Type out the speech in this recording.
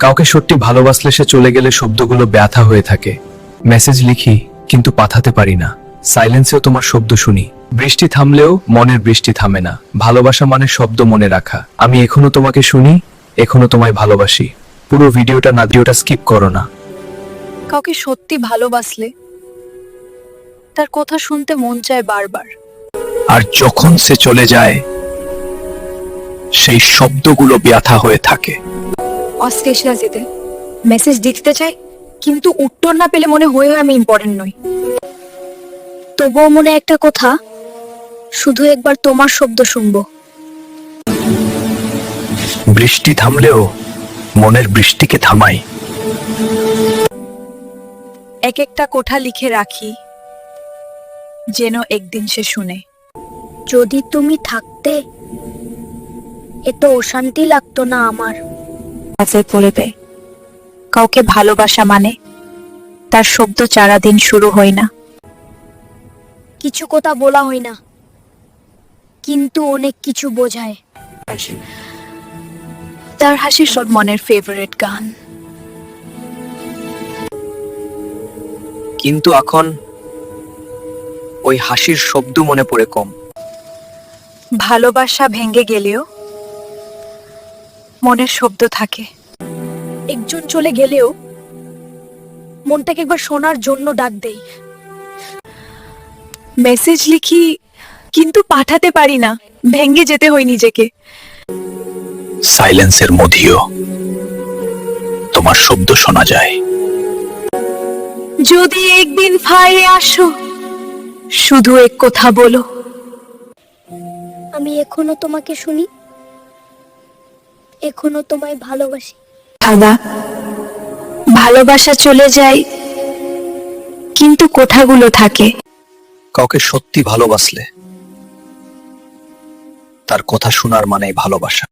কাউকে সত্যি ভালোবাসলে সে চলে গেলে শব্দগুলো ব্যথা হয়ে থাকে। মেসেজ লিখি কিন্তু পাঠাতে পারি না। সাইলেন্সেও তোমার শব্দ শুনি। বৃষ্টি থামলেও মনের বৃষ্টি থামে না। ভালোবাসা মানে শব্দ মনে রাখা। আমি এখনও তোমাকে শুনি এখনও তোমায় ভালোবাসি। পুরো ভিডিওটা না ভিডিওটা স্কিপ করো না। কাউকে সত্যি ভালোবাসলে তার কথা শুনতে মন চায় বারবার। আর যখন সে চলে যায় সেই শব্দগুলো ব্যথা হয়ে থাকে। অস্ট্রেশিয়া যেতে। মেসেজ দিতে চাই কিন্তু উত্তর না পেলে মনে হয়ে হয় আমি ইম্পর্টেন্ট নই। তবুও মনে একটা কথা শুধু একবার তোমার শব্দ শুনব। বৃষ্টি থামলেও মনের বৃষ্টিকে থামাই। এক একটা কোঠা লিখে রাখি যেন একদিন সে শুনে। যদি তুমি থাকতে এত অশান্তি লাগতো না আমার। কাজে পড়ে দেয় কাউকে ভালোবাসা মানে তার শব্দ চারা দিন শুরু হয় না। কিছু কথা বলা হয় না কিন্তু অনেক কিছু বোঝায়। তার হাসি সব মনের ফেভারিট গান। কিন্তু এখন ওই হাসির শব্দ মনে পড়ে কম। ভালোবাসা ভেঙে গেলেও মনের শব্দ থাকে। একজন চলে গেলেও মনটাকে একবার শোনার জন্য ডাক দেই। মেসেজ লিখি কিন্তু পাঠাতে পারি না। ভেঙে যেতে হয় নিজেকে। সাইলেন্সের মধ্যেও তোমার শব্দ শোনা যায়। যদি একদিন ফাইরে আসো শুধু এক কথা বলো। আমি এখনও তোমাকে শুনি। এখনও তোমায় ভালোবাসি। দাদা ভালোবাসা চলে যায় কিন্তু কোঠাগুলো থাকে। কাউকে সত্যি ভালোবাসলে তার কথা শোনার মানেই ভালোবাসা।